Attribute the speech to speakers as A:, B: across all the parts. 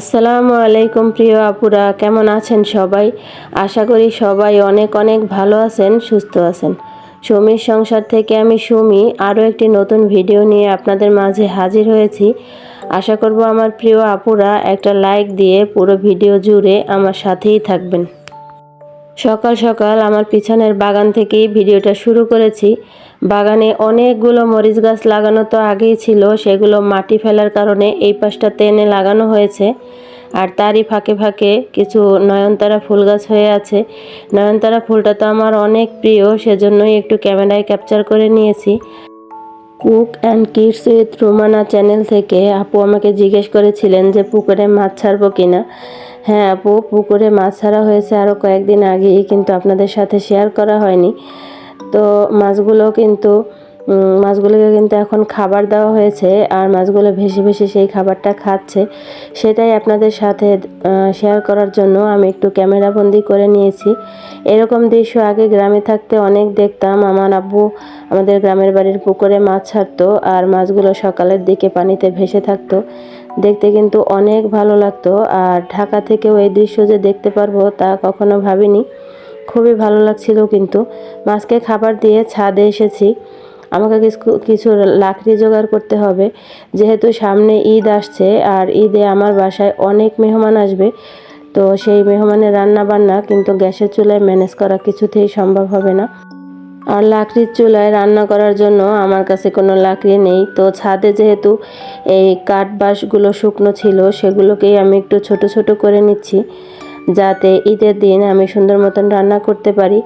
A: আসসালামু আলাইকুম প্রিয় আপুরা, কেমন আছেন সবাই? আশা করি সবাই অনেক অনেক ভালো আছেন, সুস্থ আছেন। সুমির সংসার থেকে আমি সুমি, আরও একটি নতুন ভিডিও নিয়ে আপনাদের মাঝে হাজির হয়েছি। আশা করব আমার প্রিয় আপুরা, একটা লাইক দিয়ে পুরো ভিডিও জুড়ে আমার সাথেই থাকবেন। সকাল সকাল আমার পিছনের বাগান থেকেই ভিডিওটা শুরু করেছি। বাগানে অনেকগুলো মরিচ গাছ লাগানো তো আগেই ছিল, সেগুলো মাটি ফেলার কারণে এই পাশটা টেনে লাগানো হয়েছে। আর তারই ফাঁকে ফাঁকে কিছু নয়নতারা ফুল গাছ হয়ে আছে। নয়নতারা ফুলটা তো আমার অনেক প্রিয়, সেজন্যই একটু ক্যামেরায় ক্যাপচার করে নিয়েছি। Cook and kids with Romana channel থেকে আপু আমাকে জিজ্ঞেস করেছিলেন যে পুকুরে মাছ ছাড়বো কিনা। হ্যাঁ আপু, পুকুরে মাছ ছাড়া হয়েছে আরও কয়েকদিন আগেই, কিন্তু আপনাদের সাথে শেয়ার করা হয়নি। তো মাছগুলো কিন্তু মাছগুলোকে কিন্তু এখন খাবার দেওয়া হয়েছে আর মাছগুলো ভেসে ভেসে সেই খাবারটা খাচ্ছে। সেটাই আপনাদের সাথে শেয়ার করার জন্য আমি একটু ক্যামেরাবন্দি করে নিয়েছি। এরকম দৃশ্য আগে গ্রামে থাকতে অনেক দেখতাম। আমার আব্বু আমাদের গ্রামের বাড়ির পুকুরে মাছ ছাড়তো আর মাছগুলো সকালের দিকে পানিতে ভেসে থাকতো। দেখতে কিন্তু অনেক ভালো লাগতো আর ঢাকা থেকেও এই দৃশ্য যে দেখতে পারব তা কখনো ভাবিনি। খুবই ভালো লাগছিল কিন্তু। মাছকে খাবার দিয়ে ছাদে এসেছি। আমাকে কিছু লাকড়ি জোগাড় করতে হবে। যেহেতু সামনে ঈদ আসছে আর ঈদে আমার বাসায় অনেক মেহমান আসবে, তো সেই মেহমানের রান্না বান্না কিন্তু গ্যাসের চুলায় ম্যানেজ করা কিছুতেই সম্ভব হবে না। আর লাকড়ির চুলায় রান্না করার জন্য আমার কাছে কোনো লাকড়ি নেই। তো ছাদে যেহেতু এই কাঠ বাঁশগুলো শুকনো ছিল, সেগুলোকেই আমি একটু ছোট ছোট করে নিচ্ছি। যাতে ঈদের দিন আমি সুন্দর মতন রান্না করতে পারি।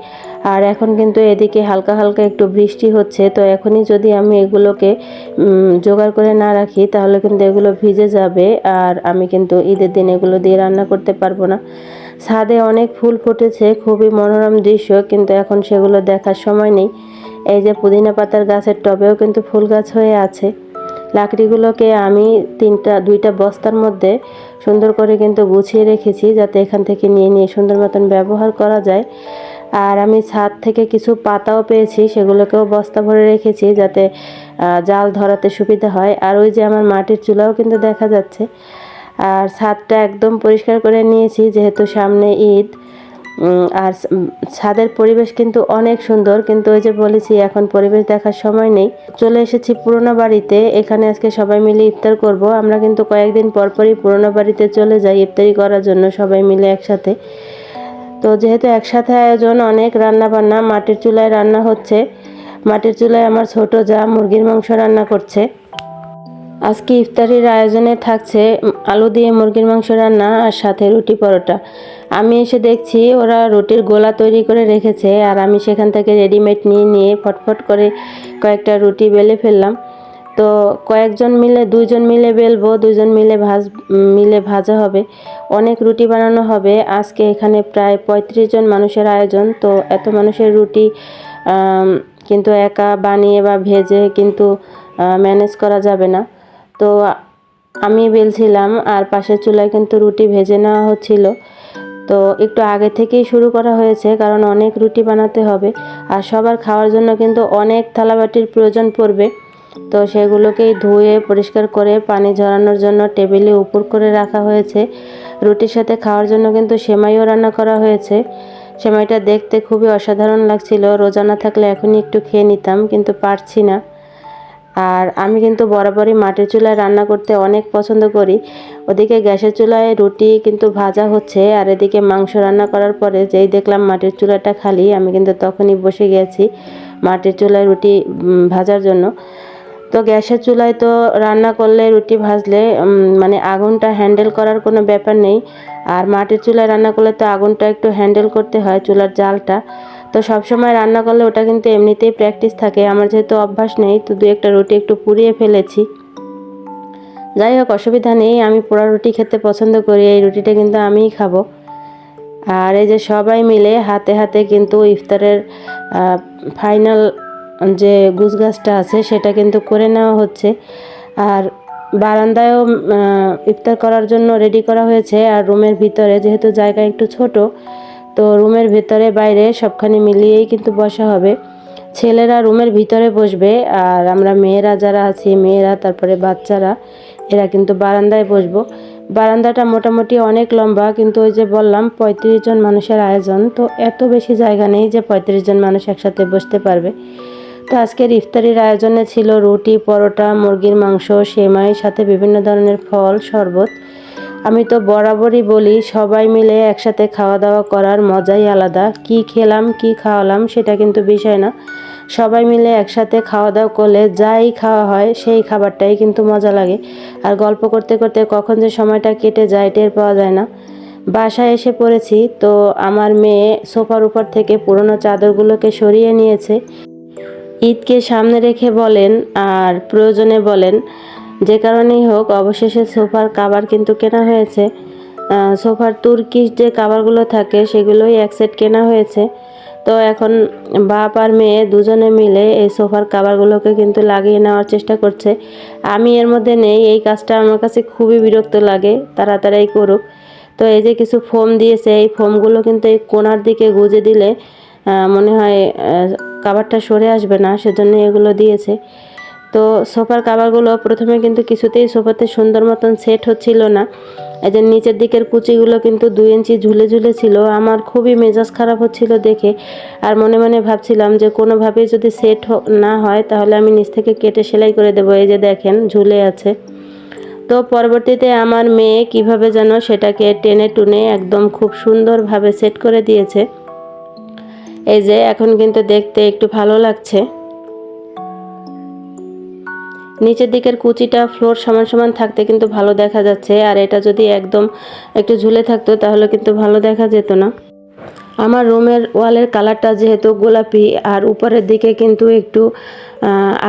A: আর এখন কিন্তু এদিকে হালকা হালকা একটু বৃষ্টি হচ্ছে, তো এখনই যদি আমি এগুলোকে জোগাড় করে না রাখি, তাহলে কিন্তু এগুলো ভিজে যাবে আর আমি কিন্তু ঈদের দিন এগুলো দিয়ে রান্না করতে পারব না। ছাদে অনেক ফুল ফুটেছে, খুবই মনোরম দৃশ্য, কিন্তু এখন সেগুলো দেখার সময় নেই। এই যে পুদিনা পাতার গাছের টবেও কিন্তু ফুল গাছ হয়ে আছে। লাকড়িগুলোকে আমি তিনটা, দুইটা বস্তার মধ্যে সুন্দর করে কিন্তু গুছিয়ে রেখেছি যাতে এখান থেকে নিয়ে নিয়ে সুন্দর মতন ব্যবহার করা যায়। আর আমি ছাদ থেকে কিছু পাতাও পেয়েছি, সেগুলোকেও বস্তা ভরে রেখেছি যাতে জাল ধরাতে সুবিধা হয়। আর ওই যে আমার মাটির চুলাও কিন্তু দেখা যাচ্ছে। আর ছাদটা একদম পরিষ্কার করে নিয়েছি, যেহেতু সামনে ঈদ। আর ছাদের পরিবেশ কিন্তু অনেক সুন্দর। কিন্তু ওই যে বলেছি, এখন পরিবেশ দেখার সময় নেই। চলে এসেছি পুরোনো বাড়িতে। এখানে আজকে সবাই মিলে ইফতার করব। আমরা কিন্তু কয়েকদিন পরপরই পুরোনো বাড়িতে চলে যাই ইফতারি করার জন্য সবাই মিলে একসাথে। তো যেহেতু একসাথে আয়োজন, অনেক রান্না বান্না মাটির চুলায় রান্না হচ্ছে। মাটির চুলায় আমার ছোট যা মুরগির মাংস রান্না করছে। আজকে ইফতারির আয়োজনে থাকছে আলু দিয়ে মুরগির মাংস রান্না আর সাথে রুটি পরোটা। আমি এসে দেখছি ওরা রুটির গোলা তৈরি করে রেখেছে আর আমি সেখান থেকে রেডিমেড নিয়ে নিয়ে ফটফট করে কয়েকটা রুটি বেলে ফেললাম। তো কয়েকজন মিলে, দুইজন মিলে বেলবো, দুইজন মিলে ভাজ, মিলে ভাজা হবে। অনেক রুটি বানানো হবে। আজকে এখানে প্রায় পঁয়ত্রিশ জন মানুষের আয়োজন। তো এত মানুষের রুটি কিন্তু একা বানিয়ে বা ভেজে কিন্তু ম্যানেজ করা যাবে না। তো আমি বেলছিলাম আর পাশের চুলায় কিন্তু রুটি ভেজে নেওয়া হচ্ছিল। তো একটু আগে থেকেই শুরু করা হয়েছে, কারণ অনেক রুটি বানাতে হবে আর সবার খাওয়ার জন্য কিন্তু অনেক থালাবাটির প্রয়োজন পড়বে। তো সেগুলোকেই ধুয়ে, পরিষ্কার করে, পানি ঝরানোর জন্য টেবিলে উপর করে রাখা হয়েছে। রুটির সাথে খাওয়ার জন্য কিন্তু সেমাইও রান্না করা হয়েছে। সেমাইটা দেখতে খুবই অসাধারণ লাগছিল। রোজানা থাকলে এখনই একটু খেয়ে নিতাম, কিন্তু পারছি না। আর আমি কিন্তু বরাবরই মাটির চুলায় রান্না করতে অনেক পছন্দ করি। ওদিকে গ্যাসের চুলায় রুটি কিন্তু ভাজা হচ্ছে আর এদিকে মাংস রান্না করার পরে যেই দেখলাম মাটির চুলাটা খালি, আমি কিন্তু তখনই বসে গেছি মাটির চুলায় রুটি ভাজার জন্য। তো গ্যাসের চুলায় তো রান্না করলে রুটি ভাজলে মানে আগুনটা হ্যান্ডেল করার কোনো ব্যাপার নেই। আর মাটির চুলায় রান্না করলে তো আগুনটা একটু হ্যান্ডেল করতে হয় চুলার জালটা। তো সব সময় রান্না করলে ওটা কিন্তু এমনিতেই প্র্যাকটিস থাকে। আমার যেহেতু অভ্যাস নেই, তো দু একটা রুটি একটু পুড়িয়ে ফেলেছি। যাই হোক, অসুবিধা নেই, আমি পোড়া রুটি খেতে পছন্দ করি, এই রুটিটা কিন্তু আমিই খাব। আর এই যে সবাই মিলে হাতে হাতে কিন্তু ইফতারের ফাইনাল যে গুছগাছটা আছে, সেটা কিন্তু করে নেওয়া হচ্ছে। আর বারান্দায়ও ইফতার করার জন্য রেডি করা হয়েছে। আর রুমের ভিতরে যেহেতু জায়গা একটু ছোট তো রুমের ভেতরে বাইরে সবখানে মিলিয়েই কিন্তু বসা হবে। ছেলেরা রুমের ভিতরে বসবে আর আমরা মেয়েরা যারা আছি, মেয়েরা, তারপরে বাচ্চারা, এরা কিন্তু বারান্দায় বসবো। বারান্দাটা মোটামুটি অনেক লম্বা, কিন্তু ওই যে বললাম পঁয়ত্রিশ জন মানুষের আয়োজন, তো এত বেশি জায়গা নেই যে পঁয়ত্রিশ জন মানুষ একসাথে বসতে পারবে। তো আজকের ইফতারির আয়োজনে ছিল রুটি, পরোটা, মুরগির মাংস, সেমাই, সাথে বিভিন্ন ধরনের ফল, শরবত। আমি তো বরাবরই বলি, সবাই মিলে একসাথে খাওয়া দাওয়া করার মজাই আলাদা। কি খেলাম, কি খাওয়ালাম সেটা কিন্তু বিষয় না। সবাই মিলে একসাথে খাওয়া দাওয়া করলে যাই খাওয়া হয়, সেই খাবারটাই কিন্তু মজা লাগে। আর গল্প করতে করতে কখন যে সময়টা কেটে যায়, টের পাওয়া যায় না। বাসায় এসে পড়েছি তো আমার মেয়ে সোফার উপর থেকে পুরনো চাদরগুলোকে সরিয়ে নিয়েছে। ঈদকে সামনে রেখে বলেন আর প্রয়োজনে বলেন যে কারণেই হোক, অবশেষে সোফার কাবার কিন্তু কেনা হয়েছে। সোফার তুর্কিশ যে কাবারগুলো থাকে, সেগুলোই এক সেট কেনা হয়েছে। তো এখন বাপ আর মেয়ে দুজনে মিলে এই সোফার কাবারগুলোকে কিন্তু লাগিয়ে নেওয়ার চেষ্টা করছে। আমি এর মধ্যে নেই, এই কাজটা আমার কাছে খুবই বিরক্ত লাগে তাড়াতাড়ি করুক। তো এই যে কিছু ফোম দিয়েছে, এই ফোমগুলো কিন্তু এই কোনার দিকে গুজে দিলে মনে হয় কাবারটা সরে আসবে না, সেজন্য এগুলো দিয়েছে। তো সোফার কাভারগুলো প্রথমে কিন্তু কিছুতেই সোফাতে সুন্দর মতন সেট হচ্ছিল না। এই যে নিচের দিকের কুচিগুলো কিন্তু দুই ইঞ্চি ঝুলে ঝুলে ছিল। আমার খুবই মেজাজ খারাপ হচ্ছিল দেখে। আর মনে মনে ভাবছিলাম যে কোনোভাবেই যদি সেট না হয় তাহলে আমি নিচ থেকে কেটে সেলাই করে দেবো। এই যে দেখেন, ঝুলে আছে। তো পরবর্তীতে আমার মেয়ে কীভাবে যেন সেটাকে টেনে টুনে একদম খুব সুন্দরভাবে সেট করে দিয়েছে। এই যে এখন কিন্তু দেখতে একটু ভালো লাগছে। নিচের দিকের কুচিটা ফ্লোর সমান সমান থাকতে কিন্তু ভালো দেখা যাচ্ছে, আর এটা যদি একদম একটু ঝুলে থাকতো তাহলে কিন্তু ভালো দেখা যেত না। আমার রুমের ওয়ালের কালারটা যেহেতু গোলাপি, আর উপরের দিকে কিন্তু একটু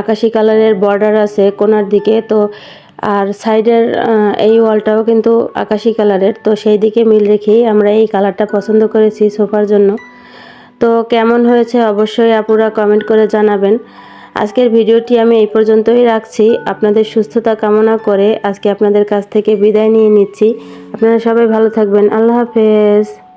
A: আকাশি কালারের বর্ডার আছে কোনার দিকে, তো আর সাইডের এই ওয়ালটাও কিন্তু আকাশি কালারের, তো সেই দিকে মিল রেখেই আমরা এই কালারটা পছন্দ করেছি সোফার জন্য। তো কেমন হয়েছে অবশ্যই আপুরা কমেন্ট করে জানাবেন। আজকের ভিডিওটি আমি এই পর্যন্তই রাখছি। আপনাদের সুস্থতা কামনা করে আজকে আপনাদের কাছ থেকে বিদায় নিয়ে নিচ্ছি। আপনারা সবাই ভালো থাকবেন। আল্লাহ হাফেজ।